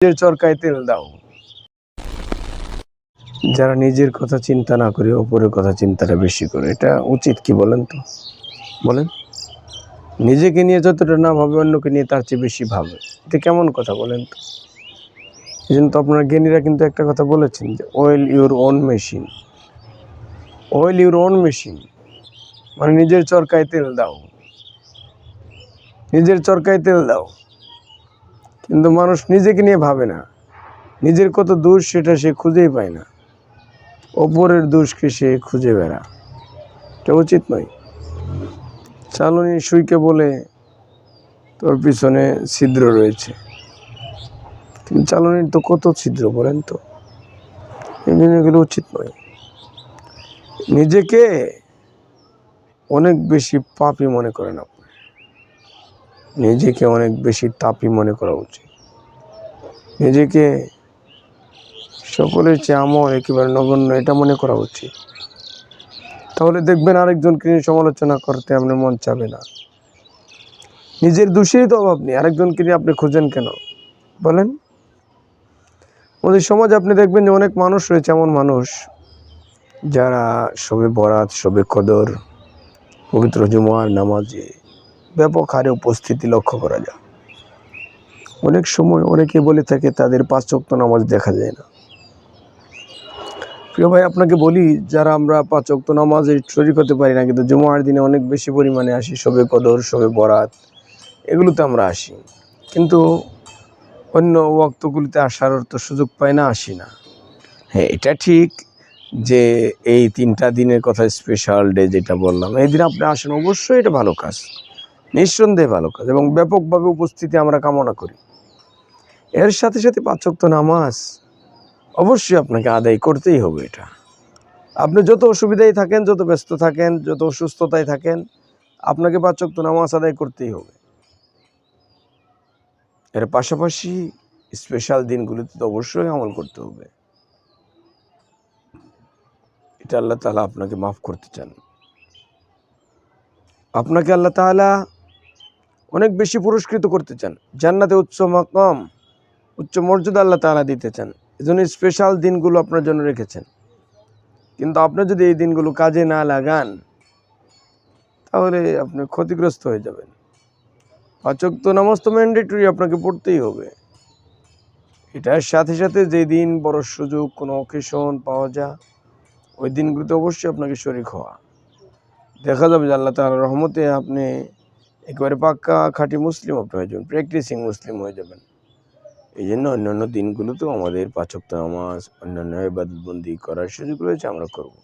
নিজের চরকায় তেল দাও। যারা নিজের কথা চিন্তা না করে, অপরের কথা চিন্তাটা বেশি করে, এটা উচিত কি বলেন তো? বলেন। নিজেকে নিয়ে যতটা না ভাবে অন্যকে নিয়ে তার চেয়ে বেশি ভাবে এটা কেমন কথা বলেন তো? এই জন্য তো আপনার জ্ঞানীরা কিন্তু একটা কথা বলেছেন যে oil your own machine oil your own machine মানে নিজের চরকায় তেল দাও। নিজের চরকায় তেল দাও। কিন্তু মানুষ নিজেকে নিয়ে ভাবে না। নিজের কত দোষ সেটা সে খুঁজেই পায় না। ওপরের দোষকে সে খুঁজে বেড়া এটা উচিত নয়। চালনি সুইকে বলে তোর পিছনে ছিদ্র রয়েছে। কিন্তু চালনির তো কত ছিদ্র বলেন তো? এই জন্য এগুলো উচিত নয়। নিজেকে অনেক বেশি পাপি মনে করেন আপনি নিজেকে অনেক বেশি তাপি মনে করা উচিত। নিজেকে সকলের চেয়ে আমল, একেবারে নগণ্য, এটা মনে করা উচিত। তাহলে দেখবেন আরেকজনকে নিয়ে সমালোচনা করতে আপনার মন চাবে না। নিজের দোষেই তো অভাব নেই, আরেকজনকে নিয়ে আপনি খুঁজেন কেন? বলেন। আমাদের সমাজে আপনি দেখবেন যে অনেক মানুষ রয়েছে, এমন মানুষ যারা সবে বরাত সবে কদর, পবিত্র জুমার নামাজে ব্যাপক হারে উপস্থিতি লক্ষ্য করা যায়। অনেক সময় অনেকে বলে থাকে, তাদের পাঁচ ওয়াক্ত নামাজ দেখা যায় না। প্রিয় ভাই, আপনাকে বলি, যারা আমরা পাঁচ ওয়াক্ত নামাজে শরিক হতে পারি না, কিন্তু জুমার দিনে অনেক বেশি পরিমাণে আসি সবে কদর সবে বরাত, এগুলোতে আমরা আসি। কিন্তু অন্য ওয়াক্তগুলিতে আসার তো সুযোগ পাই না, আসি না। হ্যাঁ এটা ঠিক যে এই তিনটা দিনের কথা স্পেশাল ডে যেটা বললাম, এই দিন আপনি আসেন, অবশ্যই এটা ভালো কাজ। নিঃসন্দেহে ভালো কাজ এবং ব্যাপকভাবে উপস্থিতি আমরা কামনা করি। এর সাথে সাথে পাঁচক্ত নামাজ অবশ্যই আপনাকে আদায় করতেই হবে এটা। আপনি যত অসুবিধায় থাকেন, যত ব্যস্ত থাকেন, যত অসুস্থতায় থাকেন, আপনাকে পাঁচক্ত নামাজ আদায় করতেই হবে। এর পাশাপাশি স্পেশাল দিনগুলিতে তো অবশ্যই আমল করতে হবে। এটা আল্লাহ তাআলা আপনাকে মাফ করতে চান। আপনাকে আল্লাহ তাআলা অনেক বেশি পুরস্কৃত করতে চান। জান্নাতে উচ্চ মাকাম, উচ্চ মর্যাদা আল্লাহ তাআলা দিতে চান। এজন্য স্পেশাল দিনগুলো আপনার জন্য রেখেছেন। কিন্তু আপনি যদি এই দিনগুলো কাজে না লাগান, তাহলে আপনি ক্ষতিগ্রস্ত হয়ে যাবেন। পাচক তো নামাজ তো ম্যান্ডেটরি আপনাকে পড়তেই হবে। এটার সাথে সাথে যে দিন বড় সুযোগ, কোনো অকেশন পাওয়া যায়, ওই দিনগুলোতে অবশ্যই আপনাকে শরিক হওয়া। দেখা যাবে যে আল্লাহ তাআলার রহমতে আপনি একেবারে পাক্কা খাঁটি মুসলিম আপনি হয়ে যাবেন প্র্যাকটিসিং মুসলিম হয়ে যাবেন। এই জন্য অন্যান্য দিনগুলোতেও আমাদের পাচক নামাজ, অন্যান্য ইবাদতবন্দি করার সুযোগ রয়েছে, আমরা করব।